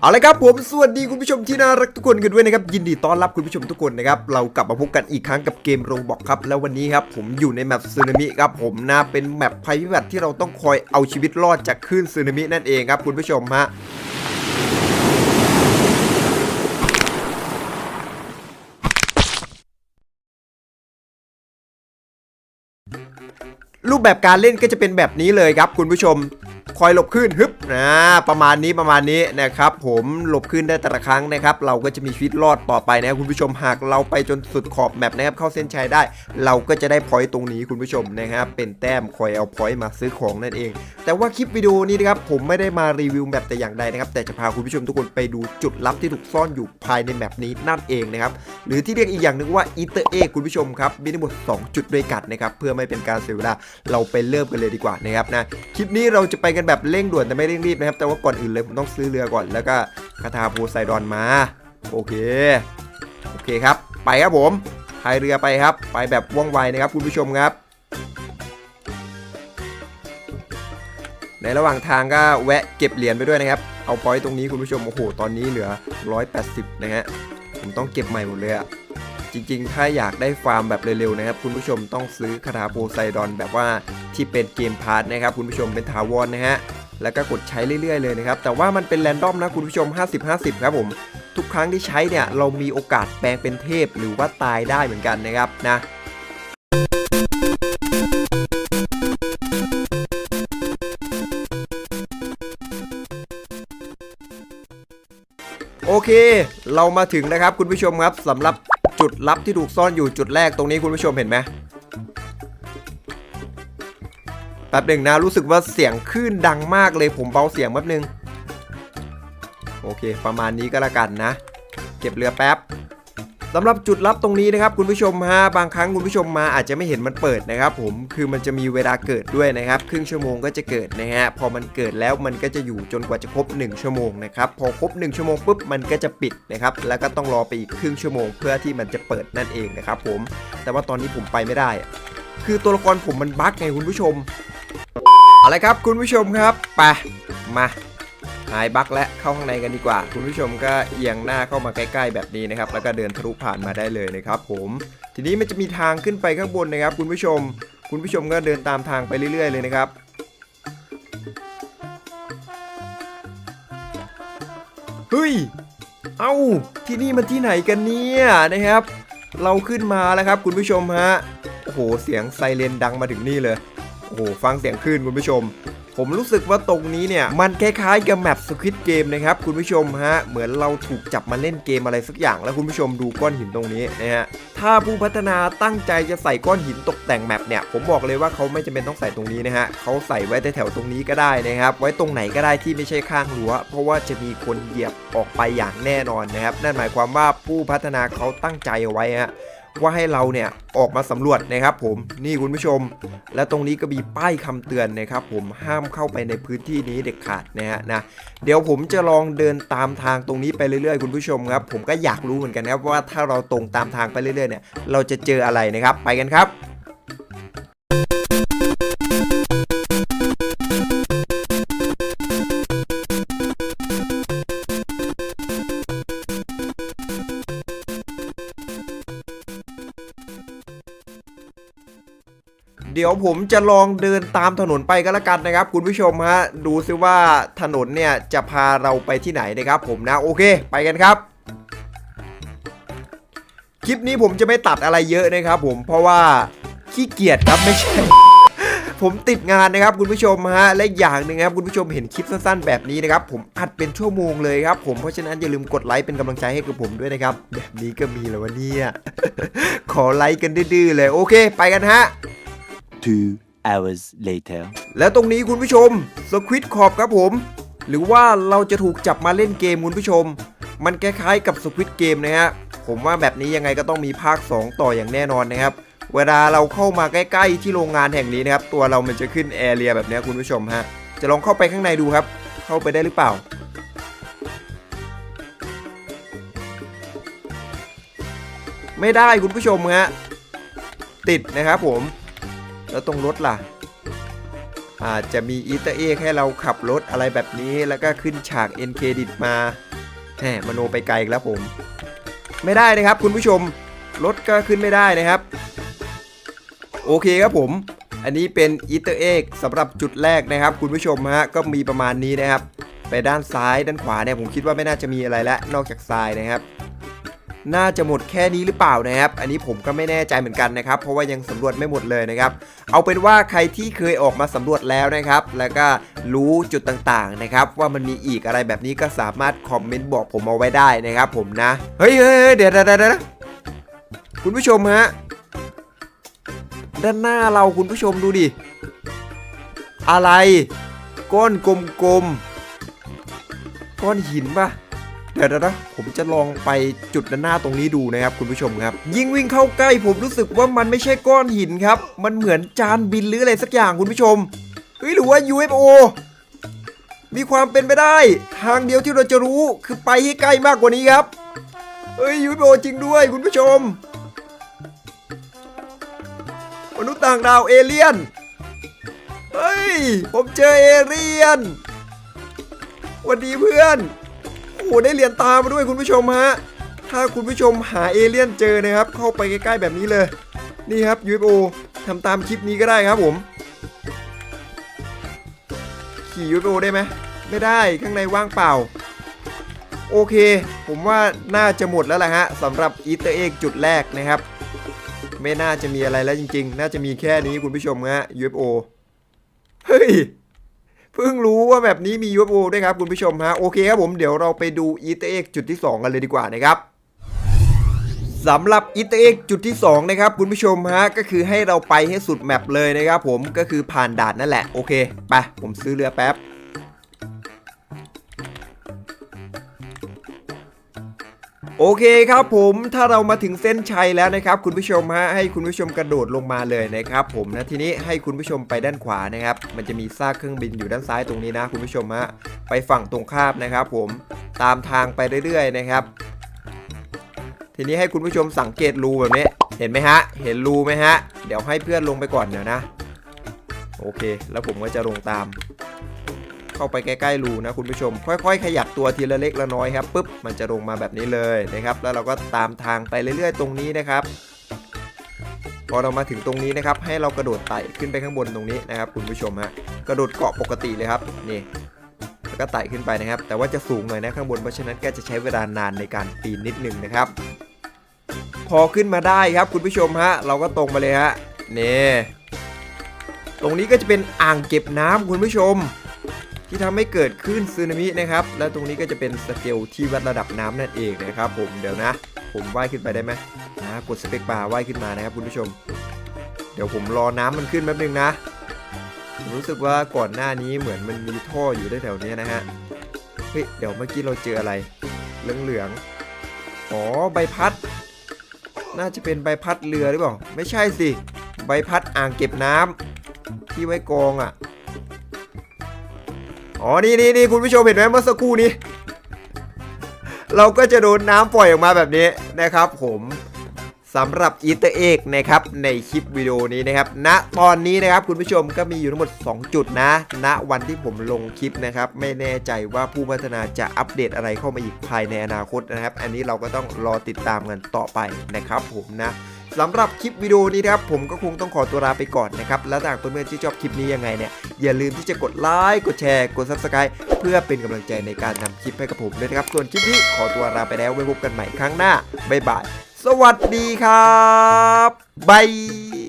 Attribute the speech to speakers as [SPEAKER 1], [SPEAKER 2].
[SPEAKER 1] เอาละครับผมสวัสดีคุณผู้ชมที่น่ารักทุกคนกันด้วยนะครับยินดีต้อนรับคุณผู้ชมทุกคนนะครับเรากลับมาพบกันอีกครั้งกับเกมโรบอกครับแล้ววันนี้ครับผมอยู่ในแมปซึนามิครับผมนะเป็นแมปภัยพิบัติที่เราต้องคอยเอาชีวิตรอดจากคลื่นซึนามินั่นเองครับคุณผู้ชมฮะ รูปแบบการเล่นก็จะเป็นแบบนี้เลยครับคุณผู้ชมคอยหลบขึ้นฮึบนะประมาณนี้ประมาณนี้นะครับ ผมหลบขึ้นได้แต่ละครั้งนะครับ เราก็จะมีชีวิตรอดต่อไปนะค,คุณผู้ชมหากเราไปจนสุดขอบแมปนะครับเข้าเส้นชัยได้ เราก็จะได้พอยต์ตรงนี้คุณผู้ชมนะครับเป็นแต้มคอยเอาพอยต์มาซื้อของนั่นเอง แต่ว่าคลิปวิดีโอนี้นะครับผมไม่ได้มารีวิวแมปแต่อย่างใดนะครับ แต่จะพาคุณผู้ชมทุกคนไปดูจุดลับที่ถูกซ่อนอยู่ภายในแมปนี้นั่นเองนะครับหรือที่เรียกอีกอย่างหนึ่งว่าอีเตอร์เอคุณผู้ชมครับมีทั้งหมด 2 จุดด้วยกันนะครับเพื่อไม่เป็นการเสียเวลาเราไปเริ่มกันเลยดีกว่านะครับนะคลิปนี้เราจะไปกันแบบเร่งด่วนแต่ไม่เร่งรีบนะครับ แต่ว่าก่อนอื่นเลยผมต้องซื้อเรือก่อน แล้วก็คาถาโพไซดอนมา โอเคโอเคครับ ไปครับผมพายเรือไปครับ ไปแบบว่องไวนะครับคุณผู้ชมครับ ในระหว่างทางก็แวะเก็บเหรียญไปด้วยนะครับ เอาพอยต์ตรงนี้คุณผู้ชมโอ้โหตอนนี้เหลือ 180 นะฮะผมต้องเก็บใหม่หมดเลยอะ จริงๆ ถ้าอยากได้ฟาร์มแบบเร็วๆนะครับ คุณผู้ชมต้องซื้อคาถาโพไซดอนแบบว่าที่เป็นเกมพาร์ทนะครับคุณผู้ชมเป็นถาวรนะฮะแล้วก็กดใช้เรื่อยๆเลยนะครับ แต่ว่ามันเป็นแรนดอมนะคุณผู้ชม 50-50 ครับผม ทุกครั้งที่ใช้เนี่ย เรามีโอกาสแปลงเป็นเทพหรือว่าตายได้เหมือนกันนะครับนะโอเค เรามาถึงนะครับคุณผู้ชมครับสำหรับ จุดลับที่ถูกซ่อนอยู่จุดแรกตรงนี้คุณผู้ชมเห็นไหมแป๊บหนึ่งนะรู้สึกว่าเสียงคลื่นดังมากเลยผมเบาเสียงแป๊บหนึ่งโอเค ประมาณนี้ก็แล้วกันนะ เก็บเรือแป๊บ สำหรับจุดลับตรงนี้นะครับคุณผู้ชมฮะบางครั้งคุณผู้ชมมาอาจจะไม่เห็นมันเปิดนะครับผมคือมันจะมีเวลาเกิดด้วยนะครับครึ่งชั่วโมงก็จะเกิดนะฮะพอมันเกิดแล้วมันก็จะอยู่จนกว่าจะครบ 1 ชั่วโมงนะครับพอครบ 1 ชั่วโมงปุ๊บมันก็จะปิดนะครับแล้วก็ต้องรอไปอีกครึ่งชั่วโมง เพื่อที่มันจะเปิดนั่นเองนะครับผมแต่ว่าตอนนี้ผมไปไม่ได้อะคือตัวละครผมมันบั๊กไงคุณผู้ชมเอาละครับคุณผู้ชมครับไปมา หายบั๊กและเข้าข้างในกันดีกว่า คุณผู้ชมก็เอียงหน้าเข้ามาใกล้ๆแบบนี้นะครับ แล้วก็เดินทะลุผ่านมาได้เลยนะครับผม ทีนี้มันจะมีทางขึ้นไปข้างบนนะครับ คุณผู้ชม คุณผู้ชมก็เดินตามทางไปเรื่อย ๆ เลยนะครับเฮ้ย เอ้า ที่นี่มันที่ไหนกันเนี่ยนะครับ เราขึ้นมาแล้วครับคุณผู้ชมฮะ โอ้โห เสียงไซเรนดังมาถึงนี่เลย โอ้โห ฟังเสียงคลื่นคุณผู้ชม ผมรู้สึกว่าตรงนี้เนี่ย มันคล้ายๆกับแมปสควิตเกมนะครับ คุณผู้ชมฮะ เหมือนเราถูกจับมาเล่นเกมอะไรสักอย่าง แล้วคุณผู้ชมดูก้อนหินตรงนี้นะฮะถ้าผู้พัฒนาตั้งใจจะใส่ก้อนหินตกแต่งแมปเนี่ย ผมบอกเลยว่าเขาไม่จำเป็นต้องใส่ตรงนี้นะฮะเขาใส่ไว้แถวๆตรงนี้ก็ได้นะครับ ไว้ตรงไหนก็ได้ที่ไม่ใช่ข้างรั้ว เพราะว่าจะมีคนเหยียบออกไปอย่างแน่นอนนะครับนั่นหมายความว่าผู้พัฒนาเขาตั้งใจเอาไว้ฮะ ว่าให้เราเนี่ยออกมาสำรวจนะครับผมนี่คุณผู้ชม และตรงนี้ก็มีป้ายคำเตือนนะครับผมห้ามเข้าไปในพื้นที่นี้เด็ดขาดนะฮะนะเดี๋ยวผมจะลองเดินตามทางตรงนี้ไปเรื่อยๆ คุณผู้ชมครับ ผมก็อยากรู้เหมือนกันครับว่าถ้าเราตรงตามทางไปเรื่อยๆเนี่ยเราจะเจออะไรนะครับไปกันครับ เดี๋ยวผมจะลองเดินตามถนนไปก็แล้วกันนะครับ คุณผู้ชมฮะดูซิว่าถนนเนี่ยจะพาเราไปที่ไหนนะครับ ผมนะโอเค ไปกันครับคลิปนี้ผมจะไม่ตัดอะไรเยอะนะครับ ผมเพราะว่าขี้เกียจครับไม่ใช่ ผมติดงานนะครับ คุณผู้ชมฮะและอย่างหนึ่งครับคุณผู้ชมเห็นคลิปสั้นๆ แบบนี้นะครับผมอัดเป็นชั่วโมงเลยครับ ผมเพราะฉะนั้นอย่าลืมกดไลค์เป็นกำลังใจให้กับผมด้วยนะครับแบบนี้ก็มีแล้ววะเนี่ยขอไลค์กันดื้อๆเลยโอเค ไปกันฮะ
[SPEAKER 2] Two hours later.
[SPEAKER 1] แล้วตรงนี้คุณผู้ชมสควิตขอบครับผม หรือว่าเราจะถูกจับมาเล่นเกมคุณผู้ชม มันคล้ายๆกับสควิตเกมนะฮะ ผมว่าแบบนี้ยังไงก็ต้องมีภาค 2 ต่ออย่างแน่นอนนะครับ เวลาเราเข้ามาใกล้ๆที่โรงงานแห่งนี้นะครับ ตัวเรามันจะขึ้นแอเรียแบบนี้คุณผู้ชมฮะ จะลองเข้าไปข้างในดูครับ เข้าไปได้หรือเปล่าไม่ได้คุณผู้ชมฮะติดนะครับผม แล้วตรงรถล่ะ อาจจะมีอีเตอร์เอ็กให้เราขับรถอะไรแบบนี้แล้วก็ขึ้นฉากเอ็นเครดิตมาแหมมโนไปไกลอีกแล้วผม ไม่ได้นะครับคุณผู้ชมรถก็ขึ้นไม่ได้นะครับ โอเคครับผม อันนี้เป็นอีเตอร์เอ็กสำหรับจุดแรกนะครับ คุณผู้ชมฮะก็มีประมาณนี้นะครับ ไปด้านซ้ายด้านขวาเนี่ยผมคิดว่าไม่น่าจะมีอะไรแล้วนอกจากทรายนะครับ น่าจะหมดแค่นี้หรือเปล่านะครับ อันนี้ผมก็ไม่แน่ใจเหมือนกันนะครับ เพราะว่ายังสำรวจไม่หมดเลยนะครับ เอาเป็นว่าใครที่เคยออกมาสำรวจแล้วนะครับ แล้วก็รู้จุดต่างๆนะครับ ว่ามันมีอีกอะไรแบบนี้ก็สามารถคอมเมนต์บอกผมเอาไว้ได้นะครับ ผมนะ เฮ้ยเฮ้ยเดี๋ยวเดี๋ยวเดคุณผู้ชมฮะ ด้านหน้าเราคุณผู้ชมดูดิ อะไร ก้อนกลมๆ ก้อนหินปะ เดี๋ยวนะผมจะลองไปจุดด้านหน้าตรงนี้ดูนะครับคุณผู้ชมครับ ยิ่งวิ่งเข้าใกล้ผมรู้สึกว่ามันไม่ใช่ก้อนหินครับ มันเหมือนจานบินหรืออะไรสักอย่างคุณผู้ชมเฮ้ยหรือว่า UFO มีความเป็นไปได้ ทางเดียวที่เราจะรู้คือไปให้ใกล้มากกว่านี้ครับเฮ้ย UFO จริงด้วยคุณผู้ชมมนุษย์ต่างดาวเอเลี่ยนเฮ้ย ผมเจอเอเลี่ยนสวัสดีเพื่อน หได้เหรียญตามาด้วยคุณผู้ชมฮะถ้าคุณผู้ชมหาเอเลี่ยนเจอนะครับ เข้าไปใกล้ๆแบบนี้เลย นี่ครับ UFO ทำตามคลิปนี้ก็ได้ครับผม ขี่ UFO ได้ไหมไม่ได้ข้างในว่างเปล่า โอเค ผมว่าน่าจะหมดแล้วแหละฮะสำหรับอีเตอร์เอ็กจุดแรกนะครับ ไม่น่าจะมีอะไรแล้วจริง ๆ น่าจะมีแค่นี้คุณผู้ชมฮะ UFO เฮ้ย เพิ่งรู้ว่าแบบนี้มี UFO ด้วยครับคุณผู้ชมฮะโอเคครับผมเดี๋ยวเราไปดูอีเตเอ็กจุดที่ 2 กันเลยดีกว่านะครับสำหรับอีเตเอ็กจุดที่ 2 นะครับคุณผู้ชมฮะก็คือให้เราไปให้สุดแมปเลยนะครับผมก็คือผ่านด่านนั่นแหละโอเคไปผมซื้อเรือแป๊บ โอเคครับผมถ้าเรามาถึงเส้นชัยแล้วนะครับ คุณผู้ชมฮะให้คุณผู้ชมกระโดดลงมาเลยนะครับผมนะทีนี้ให้คุณผู้ชมไปด้านขวานะครับ มันจะมีซากเครื่องบินอยู่ด้านซ้ายตรงนี้นะ คุณผู้ชมฮะไปฝั่งตรงข้ามนะครับ ผมตามทางไปเรื่อยๆนะครับ ทีนี้ให้คุณผู้ชมสังเกตรูแบบนี้เห็นไหมฮะ เห็นรูไหมฮะ เดี๋ยวให้เพื่อนลงไปก่อนเดี๋ยวนะ โอเค แล้วผมก็จะลงตาม เข้าไปใกล้ๆรูนะคุณผู้ชม ค่อยๆ ขยับตัวทีละเล็กละน้อยครับปุ๊บมันจะลงมาแบบนี้เลยนะครับ แล้วเราก็ตามทางไปเรื่อยๆ ตรงนี้นะครับพอเรามาถึงตรงนี้นะครับ ให้เรากระโดดไต่ขึ้นไปข้างบนตรงนี้นะครับ คุณผู้ชมฮะกระโดดเกาะปกติเลยครับนี่แล้วก็ไต่ขึ้นไปนะครับ แต่ว่าจะสูงหน่อยนะข้างบนเพราะฉะนั้นก็จะใช้เวลานานในการปีนนิดนึงนะครับ พอขึ้นมาได้ครับคุณผู้ชมฮะเราก็ตรงมาเลยฮะนี่ตรงนี้ก็จะเป็นอ่างเก็บน้ำคุณผู้ชม ที่ทำให้เกิดคลื่นสึนามินะครับ แล้วตรงนี้ก็จะเป็นสเกลที่วัดระดับน้ำนั่นเองนะครับ ผมเดี๋ยวนะ ผมว่ายขึ้นไปได้ไหมนะกดสเปคบาร์ว่ายขึ้นมานะครับคุณผู้ชม เดี๋ยวผมรอน้ำมันขึ้นแป๊บนึงนะผมรู้สึกว่าก่อนหน้านี้เหมือนมันมีท่ออยู่แถวๆนี้นะฮะเฮ้ยเดี๋ยวเมื่อกี้เราเจออะไรเหลืองๆอ๋อใบพัด น่าจะเป็นใบพัดเรือหรือเปล่า ไม่ใช่สิ ใบพัดอ่างเก็บน้ำที่ไว้กองอะ อ๋อ นี่นี่นี่คุณผู้ชมเห็นไหมเมื่อสักครู่นี้ เราก็จะโดนน้ำปล่อยออกมาแบบนี้นะครับ ผมสำหรับอีเตอร์เอกนะครับในคลิปวิดีโอนี้นะครับณตอนนี้นะครับคุณผู้ชมก็มีอยู่ทั้งหมด 2 จุดนะณวันที่ผมลงคลิปนะครับ ไม่แน่ใจว่าผู้พัฒนาจะอัปเดตอะไรเข้ามาอีกภายในอนาคตนะครับ อันนี้เราก็ต้องรอติดตามกันต่อไปนะครับผมนะ สำหรับคลิปวิดีโอนี้นะครับผมก็คงต้องขอตัวลาไปก่อนนะครับ แล้วถ้าหากเพื่อนๆที่ชอบคลิปนี้ยังไงเนี่ยอย่าลืมที่จะกดไลค์กดแชร์กด subscribe เพื่อเป็นกำลังใจในการทำคลิปให้กับผมด้วยนะครับ ส่วนคลิปนี้ขอตัวลาไปแล้วไว้พบกันใหม่ครั้งหน้าบ๊ายบายสวัสดีครับบาย